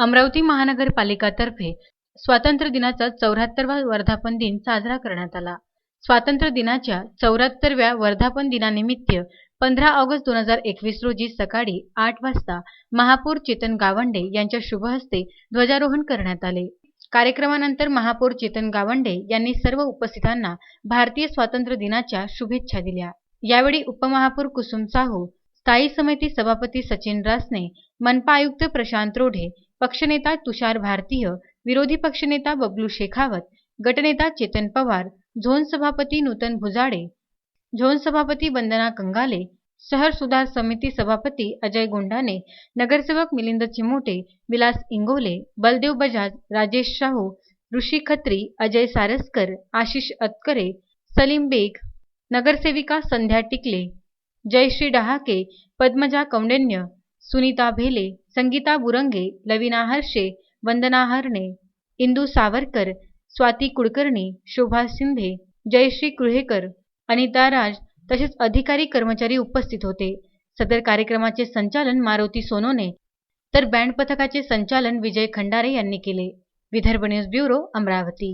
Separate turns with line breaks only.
अमरावती महानगरपालिकातर्फे स्वातंत्र्य दिनाचा चौऱ्याहत्तरवा वर्धापन दिन साजरा करण्यात आला. स्वातंत्र्य दिनाच्या चौऱ्याहत्तरव्या वर्धापन दिनानिमित्त पंधरा ऑगस्ट दोन हजार एकवीस रोजी सकाळी आठ वाजता महापौर चेतन गावंडे यांच्या शुभ हस्ते ध्वजारोहण करण्यात आले. कार्यक्रमानंतर महापौर चेतन गावंडे यांनी सर्व उपस्थितांना भारतीय स्वातंत्र्य दिनाच्या शुभेच्छा दिल्या. यावेळी उपमहापौर कुसुम साहू स्थायी समिती सभापती सचिन रासने मनपा आयुक्त प्रशांत रोढे पक्षनेता तुषार भारतीय विरोधी पक्षनेता बबलू शेखावत गटनेता चेतन पवार झोन सभापती नूतन भुजाडे झोन सभापती वंदना कंगाले शहर सुधार समिती सभापती अजय गोंडाने नगरसेवक मिलिंद चिमोटे विलास इंगोले बलदेव बजाज राजेश शाहू ऋषी खत्री अजय सारस्कर आशिष अतकरे सलीम बेग नगरसेविका संध्या टिकले जयश्री डहाके पद्मजा कौंडण्य सुनीता भेले संगीता बुरंगे लविना हर्षे वंदना हरणे इंदू सावरकर स्वाती कुलकर्णी शोभा शिंदे जयश्री कुल्हेकर अनिता राज तसेच अधिकारी कर्मचारी उपस्थित होते. सदर कार्यक्रमाचे संचालन मारुती सोनोने तर बँड पथकाचे संचालन विजय खंडारे यांनी केले. Vidarbha news bureau Amravati.